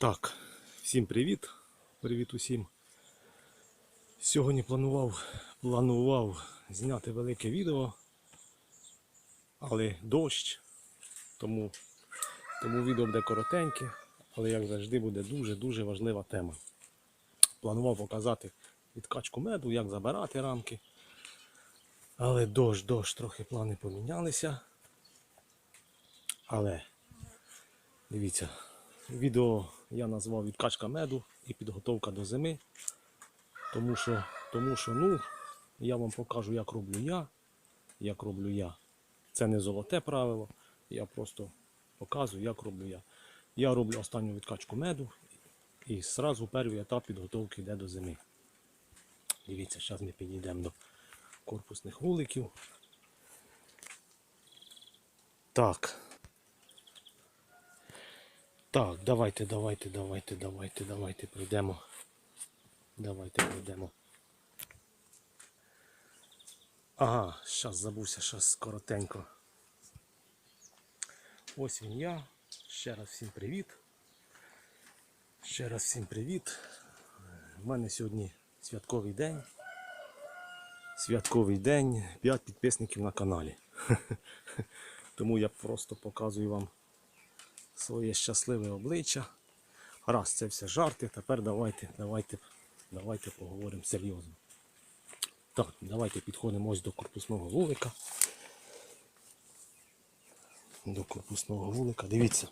Так, всім привіт. Привіт усім. Сьогодні планував, планував зняти велике відео, але дощ, тому, тому відео буде коротеньке, але як завжди буде дуже-дуже важлива тема. Планував показати відкачку меду, як забирати рамки. Але дощ, дощ, трохи плани помінялися. Але дивіться, Відео я назвав відкачка меду і підготовка до зими. Тому що, тому що ну, я вам покажу, як роблю я. Як роблю я. Це не золоте правило. Я просто показую, як роблю я. Я роблю останню відкачку меду і одразу перший етап підготовки йде до зими. Дивіться, зараз ми підійдемо до корпусних вуликів. Так. Так, давайте, давайте, давайте, давайте, давайте пройдемо. Давайте пройдемо. Ага, зараз забувся, зараз коротенько. Ось він я. Ще раз всім привіт. Ще раз всім привіт. У мене сьогодні святковий день. Святковий день, 5 підписників на каналі. Тому я просто показую вам своє щасливе обличчя. Раз, це все жарти, тепер давайте, давайте, давайте поговоримо серйозно. Так, давайте підходимо ось до корпусного вулика. До корпусного вулика. Дивіться.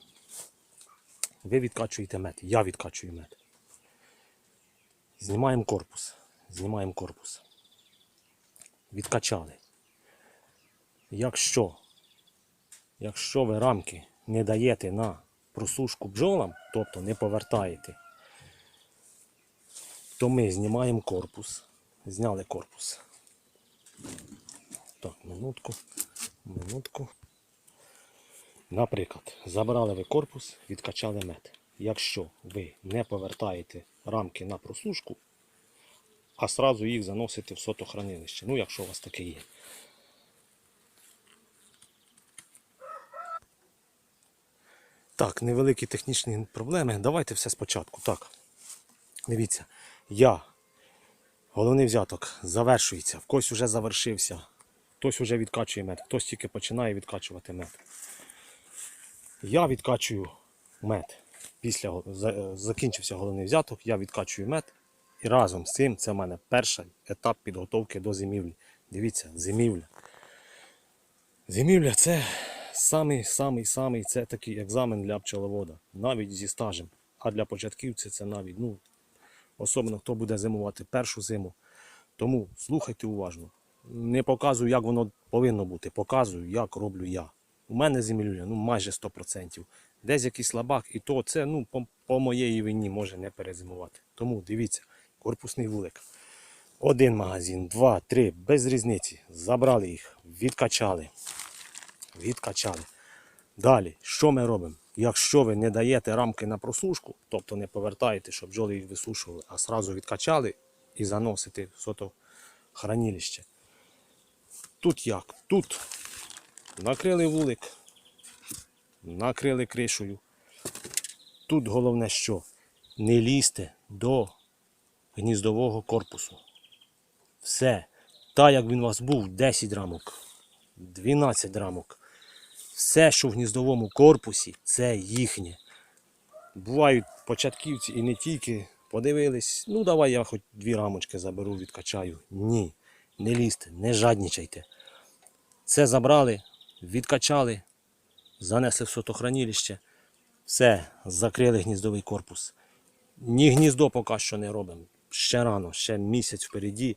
Ви відкачуєте мед, я відкачую мед. Знімаємо корпус. Знімаємо корпус. Відкачали. Якщо Якщо ви рамки не даєте на просушку бджолам, тобто не повертаєте, то ми знімаємо корпус. Зняли корпус. Так, минутку, минутку. Наприклад, забрали ви корпус, відкачали мед. Якщо ви не повертаєте рамки на просушку, а сразу їх заносите в сотохранилище. Ну, якщо у вас таке є. Так, невеликі технічні проблеми. Давайте все спочатку. Так. Дивіться, я, головний взяток, завершується. В когось вже завершився. Хтось вже відкачує мед, хтось тільки починає відкачувати мед. Я відкачую мед. Після закінчився головний взяток, я відкачую мед. І разом з цим це в мене перший етап підготовки до зимівлі. Дивіться, зимівля. Зимівля це самий самий самий це такий екзамен для пчеловода, навіть зі стажем. А для початківців це навіть, ну, особливо хто буде зимувати першу зиму. Тому слухайте уважно. Не показую, як воно повинно бути. Показую, як роблю я. У мене зимівля ну, майже 100%. Десь якийсь слабак, і то це ну, по, по моєї вині може не перезимувати. Тому дивіться, корпусний вулик. Один магазин, два, три, без різниці. Забрали їх, відкачали відкачали. Далі, що ми робимо? Якщо ви не даєте рамки на просушку, тобто не повертаєте, щоб бджоли їх висушували, а сразу відкачали і заносите в сотохранилище. Тут як? Тут накрили вулик, накрили кришею. Тут головне що? Не лізьте до гніздового корпусу. Все. Та як він у вас був 10 рамок, 12 рамок. Все, що в гніздовому корпусі, це їхнє. Бувають початківці і не тільки подивились, ну давай я хоч дві рамочки заберу, відкачаю. Ні, не лізьте, не жадничайте. Це забрали, відкачали, занесли в сотохранилище. Все, закрили гніздовий корпус. Ні гніздо поки що не робимо. Ще рано, ще місяць впереді.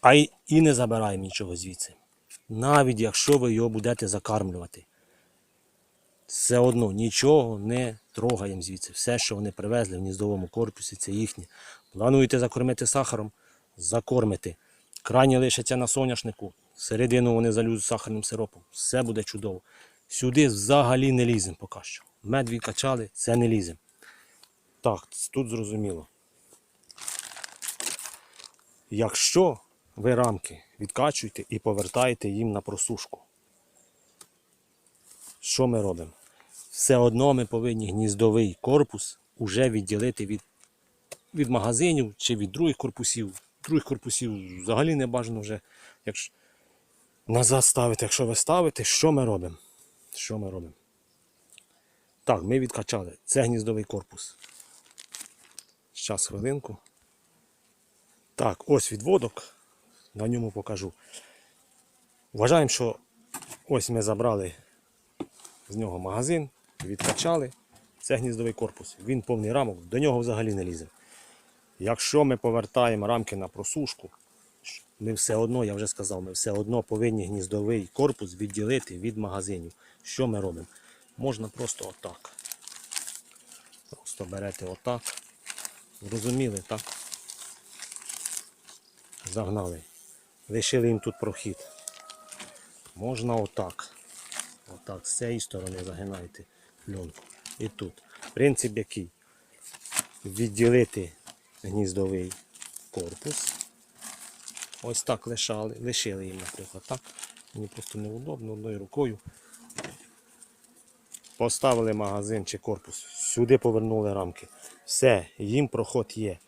А й і не забираємо нічого звідси навіть якщо ви його будете закармлювати. Все одно нічого не трогаємо звідси. Все, що вони привезли в гніздовому корпусі, це їхнє. Плануєте закормити сахаром, закормите. Крайні лишаться на соняшнику, середину вони залюють сахарним сиропом. Все буде чудово. Сюди взагалі не ліземо поки що. Мед відкачали, це не ліземо. Так, тут зрозуміло. Якщо ви рамки відкачуєте і повертаєте їм на просушку. Що ми робимо? Все одно ми повинні гніздовий корпус вже відділити від, від магазинів чи від других корпусів. Других корпусів взагалі не бажано вже. Якщо назад ставити, якщо ви ставите, що ми робимо? Що ми робимо? Так, ми відкачали. Це гніздовий корпус. Зараз хвилинку. Так, ось відводок. На ньому покажу. Вважаємо, що ось ми забрали з нього магазин, відкачали. Це гніздовий корпус. Він повний рамок, до нього взагалі не лізе. Якщо ми повертаємо рамки на просушку, ми все одно, я вже сказав, ми все одно повинні гніздовий корпус відділити від магазинів. Що ми робимо? Можна просто отак. Просто берете отак. Зрозуміли, так? Загнали. Лишили їм тут прохід. Можна отак. Отак, з цієї сторони загинаєте пленку. І тут. Принцип який? Відділити гніздовий корпус. Ось так лишали, лишили їм, наприклад, так. Мені просто неудобно одною рукою. Поставили магазин чи корпус, сюди повернули рамки. Все, їм проход є.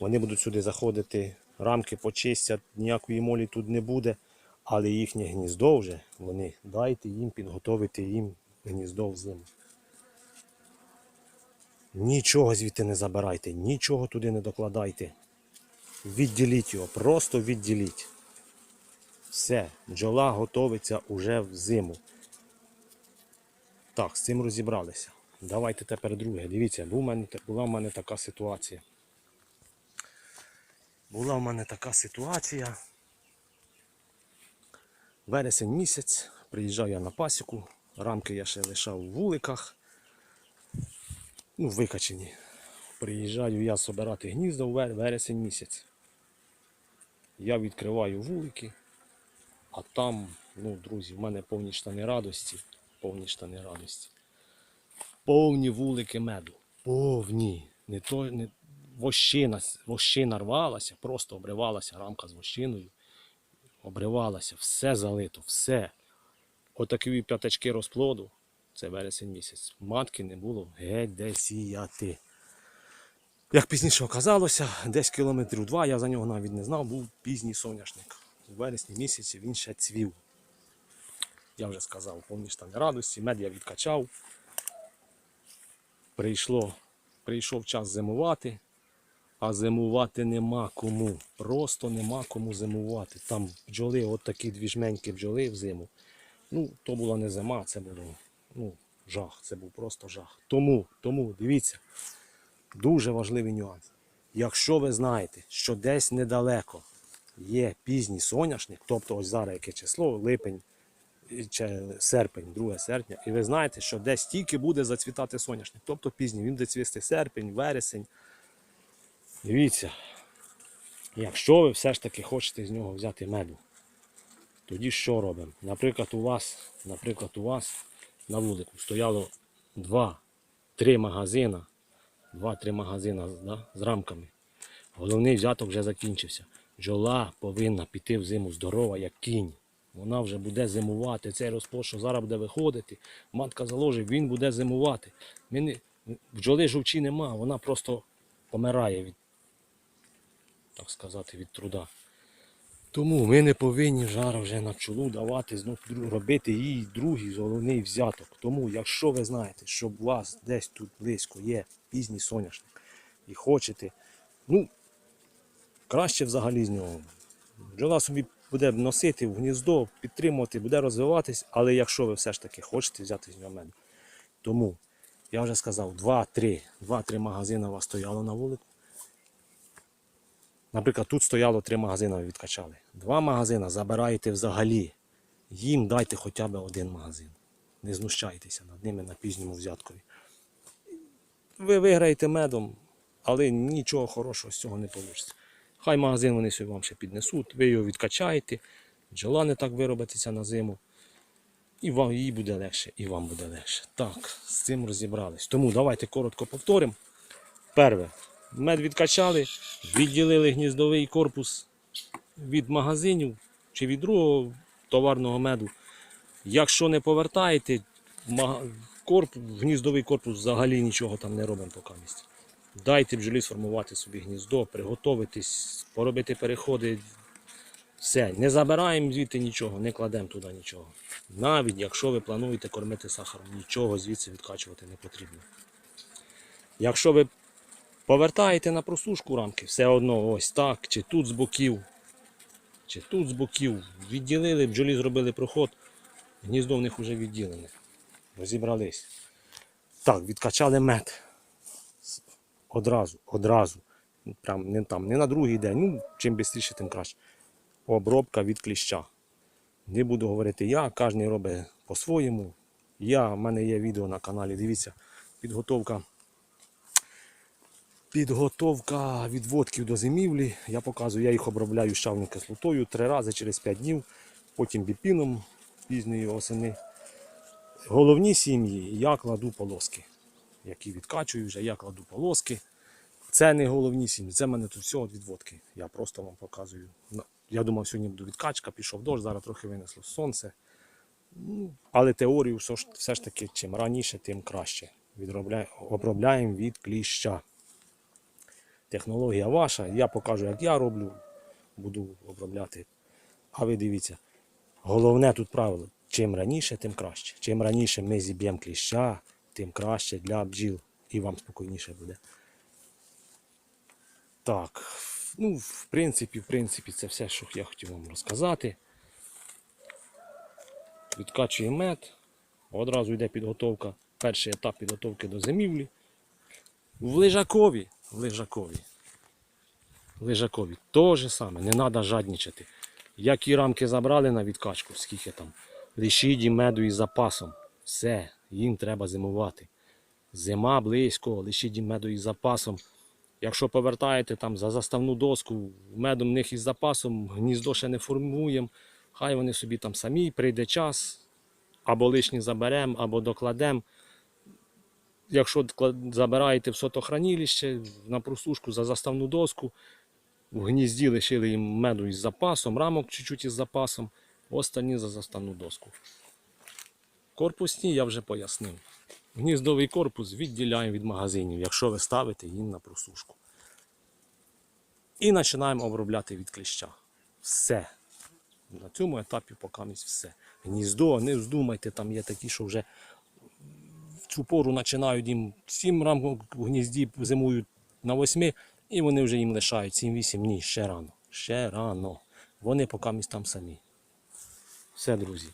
Вони будуть сюди заходити, рамки почистять, ніякої молі тут не буде. Але їхнє гніздо вже, вони дайте їм підготовити їм гніздо в зиму. Нічого звідти не забирайте, нічого туди не докладайте. Відділіть його, просто відділіть. Все, бджола готовиться уже в зиму. Так, з цим розібралися. Давайте тепер друге. Дивіться, була в мене така ситуація. Була в мене така ситуація. Вересень місяць, приїжджав я на пасіку, рамки я ще лишав у вуликах. Ну, викачені. Приїжджаю я збирати гнізда у вересень місяць. Я відкриваю вулики, а там, ну, друзі, в мене повні штани радості. Повні штани радості. Повні вулики меду. Повні. Не то, не... Вощина, вощина рвалася, просто обривалася рамка з вощиною. Обривалася, все залито, все. Отакі п'ятачки розплоду. Це вересень місяць. Матки не було геть де сіяти. Як пізніше оказалося, десь кілометрів два, я за нього навіть не знав, був пізній соняшник. У вересні місяці він ще цвів. Я вже сказав, повні штани радості, мед я відкачав. Прийшло, прийшов час зимувати, а зимувати нема кому. Просто нема кому зимувати. Там бджоли, от такі дві жменьки бджоли в зиму. Ну, то була не зима, це було ну, жах, це був просто жах. Тому, тому, дивіться, дуже важливий нюанс. Якщо ви знаєте, що десь недалеко є пізній соняшник, тобто ось зараз яке число, липень чи серпень, 2 серпня, і ви знаєте, що десь тільки буде зацвітати соняшник, тобто пізній, він буде цвісти серпень, вересень. Дивіться, якщо ви все ж таки хочете з нього взяти меду, тоді що робимо? Наприклад, у вас, наприклад, у вас на вулику стояло 2-3 магазина, 2-3 магазина да, з рамками. Головний взяток вже закінчився. Бджола повинна піти в зиму здорова, як кінь. Вона вже буде зимувати. Цей розплод, що зараз буде виходити, матка заложить, він буде зимувати. Бджоли жовчі нема, вона просто помирає від, так сказати, від труда. Тому ми не повинні зараз вже на пчолу давати знов робити їй другий головний взяток. Тому, якщо ви знаєте, що у вас десь тут близько є пізній соняшник і хочете, ну, краще взагалі з нього. Бджола собі буде носити в гніздо, підтримувати, буде розвиватись, але якщо ви все ж таки хочете взяти з нього меду. Тому, я вже сказав, 2-3 2-3 магазини у вас стояло на вулику. Наприклад, тут стояло три магазини, ви відкачали. Два магазини забираєте взагалі. Їм дайте хоча б один магазин. Не знущайтеся над ними на пізньому взяткові. Ви виграєте медом, але нічого хорошого з цього не вийде. Хай магазин вони собі вам ще піднесуть, ви його відкачаєте, бджола не так виробитися на зиму. І вам їй буде легше, і вам буде легше. Так, з цим розібрались. Тому давайте коротко повторимо. Перше, мед відкачали, відділили гніздовий корпус від магазинів чи від другого товарного меду. Якщо не повертаєте, корпус, гніздовий корпус взагалі нічого там не робимо поки місць. Дайте бджолі сформувати собі гніздо, приготуватись, поробити переходи. Все, не забираємо звідти нічого, не кладемо туди нічого. Навіть якщо ви плануєте кормити сахаром, нічого звідси відкачувати не потрібно. Якщо ви повертаєте на просушку рамки, все одно ось так, чи тут з боків, чи тут з боків, відділили, бджолі зробили проход, гніздо в них вже відділене. Розібрались. Так, відкачали мед. Одразу, одразу. Прям не там, не на другий день. Ну, чим швидше, тим краще. Обробка від кліща. Не буду говорити я, кожен робить по-своєму. Я, в мене є відео на каналі, дивіться, підготовка. Підготовка відводків до зимівлі. Я показую, я їх обробляю щавною кислотою три рази через 5 днів, потім біпіном пізньої осени. Головні сім'ї я кладу полоски, які відкачую вже, я кладу полоски. Це не головні сім'ї, це в мене тут все відводки. Я просто вам показую. Я думав, сьогодні буде відкачка, пішов дощ, зараз трохи винесло сонце. Ну, Але теорію все ж, таки, чим раніше, тим краще. Обробляємо від кліща. Технологія ваша, я покажу, як я роблю, буду обробляти. А ви дивіться, головне тут правило, чим раніше, тим краще. Чим раніше ми зіб'ємо кліща, тим краще для бджіл. І вам спокійніше буде. Так, ну, в принципі, в принципі, це все, що я хотів вам розказати. Відкачує мед, одразу йде підготовка, перший етап підготовки до зимівлі. В Лежакові, Лежакові. Лежакові то же саме, не треба жадничати. Які рамки забрали на відкачку, скільки там, лишіть їм меду із запасом. Все, їм треба зимувати. Зима близько, лишіть їм меду із запасом. Якщо повертаєте там за заставну доску, медом в них із запасом, гніздо ще не формуємо, хай вони собі там самі, прийде час, або лишні заберемо, або докладемо. Якщо забираєте в сотохранилище на просушку за заставну доску, в гнізді лишили їм меду із запасом, рамок чуть-чуть із запасом, останні за заставну доску. Корпусні я вже пояснив. Гніздовий корпус відділяємо від магазинів, якщо ви ставите їм на просушку. І починаємо обробляти від кліща. Все. На цьому етапі поки все. Гніздо, не вздумайте, там є такі, що вже цю пору починають їм 7 рамок в гнізді зимують на 8, і вони вже їм лишають 7-8 ні, ще рано. Ще рано. Вони поки там самі. Все, друзі.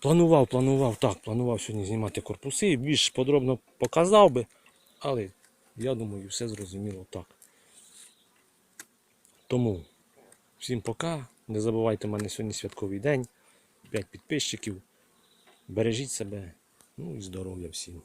Планував, планував, так, планував сьогодні знімати корпуси, більш подробно показав би, але я думаю, все зрозуміло так. Тому всім пока. Не забувайте, в мене сьогодні святковий день. 5 підписчиків. Бережіть себе. Ну і здоров'я всім.